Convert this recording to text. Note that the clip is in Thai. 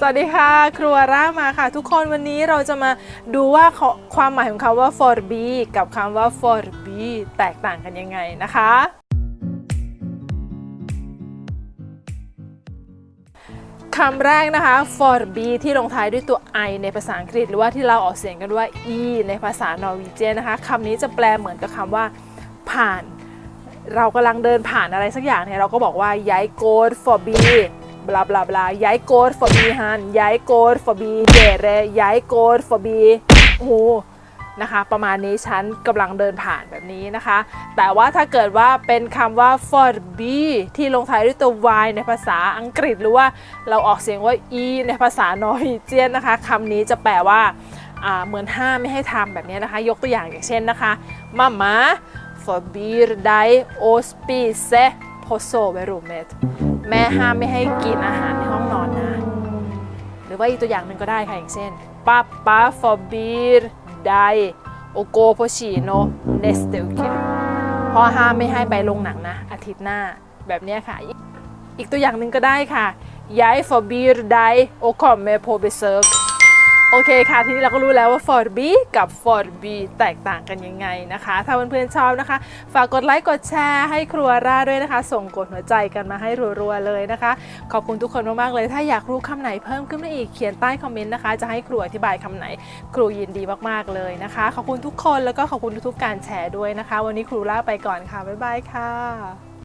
สวัสดีค่ะ ครัวร่ามาค่ะ ทุกคนวันนี้เราจะมาดูว่าความหมายของคำว่า for be กับคำว่า for be แตกต่างกันยังไงนะคะ คำแรกนะคะ for be ที่ลงท้ายด้วยตัว i ในภาษาอังกฤษ หรือว่าที่เราออกเสียงกันว่า e ในภาษานอร์วีเจียนนะคะคำนี้จะแปลเหมือนกับคำว่า ผ่าน เรากำลังเดินผ่านอะไรสักอย่างเนี่ยเราก็บอกว่าย้ายโกด for be บลาบลาบลาย้ายโกด for B ฮันย้ายโกด for be เดเรย้ายโกด for be โอ้โหนะคะประมาณนี้ฉันกำลังเดินผ่านแบบนี้นะคะ แต่ว่าถ้าเกิดว่าเป็นคำว่า for be ที่ลงท้ายด้วยตัว y ในภาษาอังกฤษหรือว่าเราออกเสียงว่า e ในภาษานอร์วีเจียนนะคะคำนี้จะแปลว่าเหมือนห้ามไม่ให้ทำแบบนี้นะคะ ยกตัวอย่างอย่างเช่นนะคะมาม่า förbjuder dig att spise på sovrummet แม่ห้ามไม่ให้กินอาหารในห้องนอนนะ หรือว่าอีกตัวอย่างหนึ่งก็ได้ค่ะอย่างเช่น pappa förbjuder dig att gå på kino nästa vecka พ่อห้ามไม่ให้ไปโรงหนังนะ อาทิตย์หน้าแบบเนี้ยค่ะ อีกตัวอย่างหนึ่งก็ได้ค่ะ jag förbjuder dig att komma på besök โอเโอเคค่ะทีนี้เราก็รู้แล้วว่า for B กับ for B แตกต่างกันยังไงนะคะ ถ้าเพื่อนๆชอบนะคะ ฝากกดไลค์กดแชร์ให้ครัวร่าด้วยนะคะ ส่งกดหัวใจกันมาให้รัวๆเลยนะคะ ขอบคุณทุกคนมากๆเลย ถ้าอยากรู้คำไหนเพิ่มขึ้นมาอีกเขียนใต้คอมเมนต์นะคะ จะให้ครูอธิบายคำไหน ครูยินดีมากๆเลยนะคะ ขอบคุณทุกคนแล้วก็ขอบคุณทุกๆการแชร์ด้วยนะคะ วันนี้ครูล่าไปก่อนค่ะบ๊ายบายค่ะ